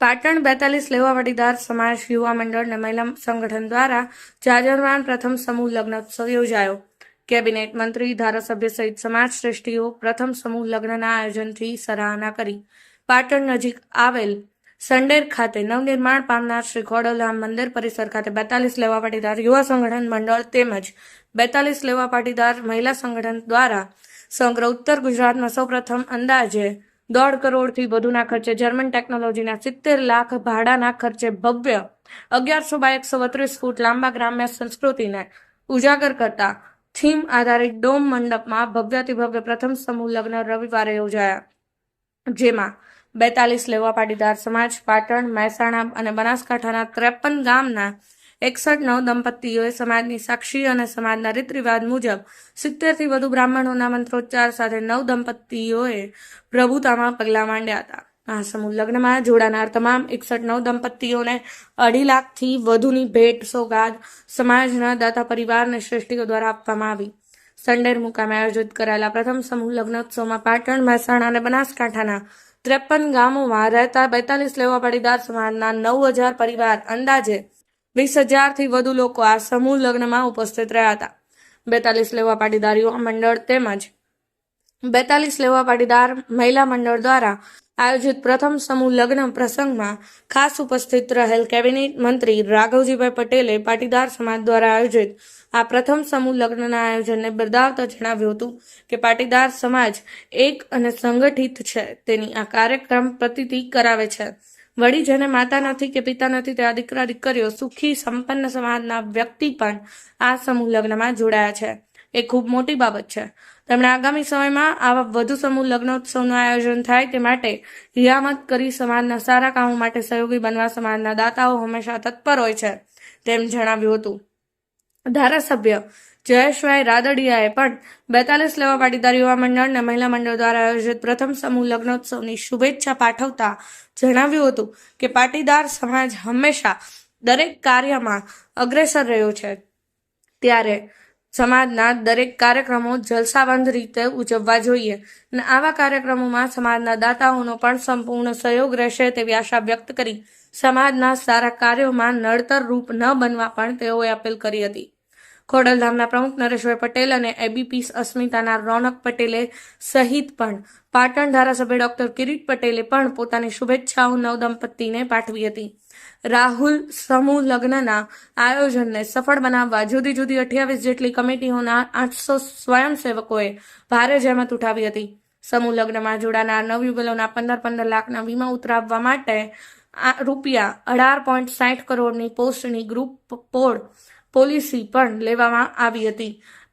પાટણ બેતાલીસ લેવા વડીદાર સમાજ યુવા મંડળ અને મહિલા સંગઠન દ્વારા જાજરમાન પ્રથમ સમૂહ લગ્નોત્સવ યોજાયો. કેબિનેટ મંત્રી, ધારાસભ્ય સહિત સમાજ શ્રેષ્ઠીઓ પ્રથમ સમૂહ લગ્નના આયોજનથી સરાહના કરી. પાટણ નજીક આવેલ સંડેર ખાતે નવનિર્માણ પામનાર શ્રી ખોડલધામ મંદિર પરિસર ખાતે બેતાલીસ લેવા પાટીદાર યુવા સંગઠન મંડળ તેમજ બેતાલીસ લેવા પાટીદાર મહિલા સંગઠન દ્વારા સમગ્ર ઉત્તર ગુજરાતમાં સૌપ્રથમ અંદાજે દોઢ કરોડથી વધુના ખર્ચે જર્મન ટેકનોલોજીના સિત્તેર લાખ ભાડાના ખર્ચે ભવ્ય અગિયારસો બાય એકસો બત્રીસ ફૂટ લાંબા ગ્રામ્ય સંસ્કૃતિને ઉજાગર કરતા થીમ આધારિત ડોમ મંડપમાં ભવ્યથી ભવ્ય પ્રથમ સમૂહ લગ્ન રવિવારે યોજાયા. જેમાં બેતાલીસ લેવા પાટીદાર સમાજ, પાટણ, મહેસાણા અને બનાસકાંઠાના ત્રેપન ગામના એકસઠ, નવ દંપતીઓએ સમાજની સાક્ષી અને સમાજના રીત રિવાજ મુજબ સિત્તેરથી વધુ બ્રાહ્મણોના મંત્રોચ્ચાર સાથે નવ દંપતીઓએ પ્રભુતામાં પગલાં માંડ્યા હતા. આ સમૂહ લગ્નમાં જોડાનાર તમામ એકસઠ, નવ દંપતીઓને અઢી લાખથી વધુની ભેટ સોગાદ સમાજના દાતા પરિવારને શ્રેષ્ઠીઓ દ્વારા આપવામાં આવી. સંડેર મુકામે આયોજિત કરાયેલા પ્રથમ સમૂહ લગ્નોત્સવમાં પાટણ, મહેસાણા અને બનાસકાંઠાના ત્રેપન ગામોમાં રહેતા બેતાલીસ લેવા પાટીદાર સમાજના નવ હજાર પરિવાર અંદાજે વીસ હજારથી વધુ લોકો આ સમૂહ લગ્નમાં ઉપસ્થિત રહ્યા હતા. બેતાલીસ લેવા પાટીદાર યુવા મંડળ તેમજ બેતાલીસ લેવા પાટીદાર મહિલા મંડળ દ્વારા આયોજિત પ્રથમ સમૂહ લગ્ન પ્રસંગમાં ખાસ ઉપસ્થિત રહેલ કેબિનેટ મંત્રી રાઘવજીભાઈ પટેલે પાટીદાર સમાજ દ્વારા આયોજિત આ પ્રથમ સમૂહ લગ્નના આયોજનને બિરદાવતા જણાવ્યું હતું કે પાટીદાર સમાજ એક અને સંગઠિત છે. તેની આ કાર્યક્રમ પ્રતીતિ કરાવે છે. વળી જેને માતા નથી કે પિતા નથી, તેવા દીકરા, દીકરીઓ સુખી, સંપન્ન સમાજના વ્યક્તિ પણ આ સમૂહ લગ્નમાં જોડાયા છે. એ ખૂબ મોટી બાબત છે. તેમણે આગામી સમયમાં આવા વધુ સમૂહ લગ્નોત્સવનું આયોજન થાય તે માટે રિયામત કરી સમાજના સારા કામો માટે સહયોગી બનવા સમાજના દાતાઓ હંમેશા તત્પર હોય છે, તેમ જણાવ્યું હતું. ધારાસભ્ય જયેશભાઈ રાદડિયાએ પણ બેતાલીસ લેવા પાટીદાર યુવા મંડળ અને મહિલા મંડળ દ્વારા આયોજિત પ્રથમ સમૂહ લગ્નોત્સવની શુભેચ્છા પાઠવતા જણાવ્યું હતું કે પાટીદાર સમાજ હંમેશા દરેક કાર્યમાં અગ્રેસર રહ્યો છે. ત્યારે સમાજના દરેક કાર્યક્રમો જલસાબંધ રીતે ઉજવવા જોઈએ. અને આવા કાર્યક્રમોમાં સમાજના દાતાઓનો પણ સંપૂર્ણ સહયોગ રહેશે તેવી આશા વ્યક્ત કરી સમાજના સારા કાર્યોમાં નડતર રૂપ ન બનવા પણ તેઓએ અપીલ કરી હતી. ખોડલધામના પ્રમુખ નરેશભાઈ પટેલ અને એબીપી અસ્મિતાના રોનક પટેલે સહિત પણ પાટણ ધારાસભ્ય ડોક્ટર કિરીટ પટેલે પણ પોતાની શુભેચ્છાઓ નવદંપતિને પાઠવી હતી. રાહુલ સમૂહ લગ્નના આયોજનને સફળ બનાવવા જુદી જુદી અઠ્યાવીસ જેટલી કમિટીઓના આઠસો સ્વયંસેવકોએ ભારે જહેમત ઉઠાવી હતી. સમૂહ લગ્નમાં જોડાનાર નવયુગલોના પંદર પંદર લાખના વીમા ઉતરાવવા માટે રૂપિયા અઢાર પોઈન્ટ સાઠ કરોડની પોસ્ટની ગ્રુપ પોડ પોલિસી પણ લેવામાં આવી હતી.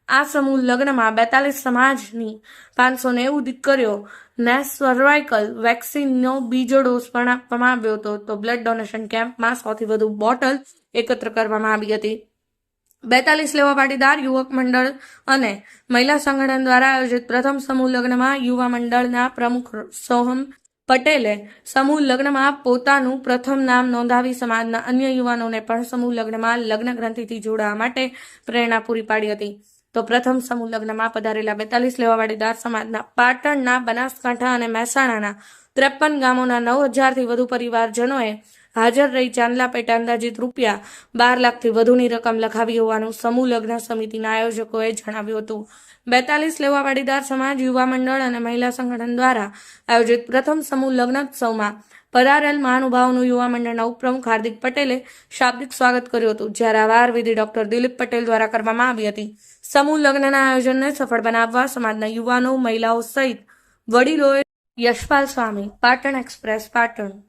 આ સમૂહ લગ્નમાં બેતાલીસ સમાજની પાંચસો નેવું દીકરીઓ ને સર્વાઇકલ વેક્સિનનો બીજો ડોઝ પણ આપવામાં આવ્યો હતો. તો બ્લડ ડોનેશન કેમ્પમાં સૌથી વધુ બોટલ એકત્ર કરવામાં આવી હતી. બેતાલીસ લેવા પાટીદાર યુવક મંડળ અને મહિલા સંગઠન દ્વારા આયોજિત પ્રથમ સમૂહ લગ્નમાં યુવા મંડળના પ્રમુખ સોહમ પટેલે સમૂહ લગ્નમાં પોતાનું પ્રથમ નામ નોંધાવી સમાજના અન્ય યુવાનોને પણ સમૂહ લગ્નમાં લગ્ન ગ્રંથિથી જોડાવા માટે પ્રેરણા પૂરી પાડી હતી. તો પ્રથમ સમૂહ લગ્નમાં પધારેલા બેતાલીસ લેવાવાડીદાર સમાજના પાટણના બનાસકાંઠા અને મહેસાણાના ત્રેપન ગામોના નવ હજારથી વધુ પરિવારજનોએ હાજર રહી ચાંદલા પેટે અંદાજિત રૂપિયા બાર લાખથી વધુની રકમ લખાવી હોવાનું સમૂહ લગ્ન સમિતિના આયોજકોએ જણાવ્યું હતું. બેતાલીસ લેવા પાટીદાર સમાજ, યુવા મંડળ અને મહિલા સંગઠન દ્વારા આયોજિત પ્રથમ સમૂહ લગ્નોત્સવમાં પધારેલ મહાનુભાવોનું યુવા મંડળના ઉપપ્રમુખ હાર્દિક પટેલે શાબ્દિક સ્વાગત કર્યું હતું, જ્યારે આભાર વિધિ ડોક્ટર દિલીપ પટેલ દ્વારા કરવામાં આવી હતી. સમૂહ લગ્નના આયોજનને સફળ બનાવવા સમાજના યુવાનો, મહિલાઓ સહિત વડીલોએ યશપાલ સ્વામી, પાટણ એક્સપ્રેસ, પાટણ.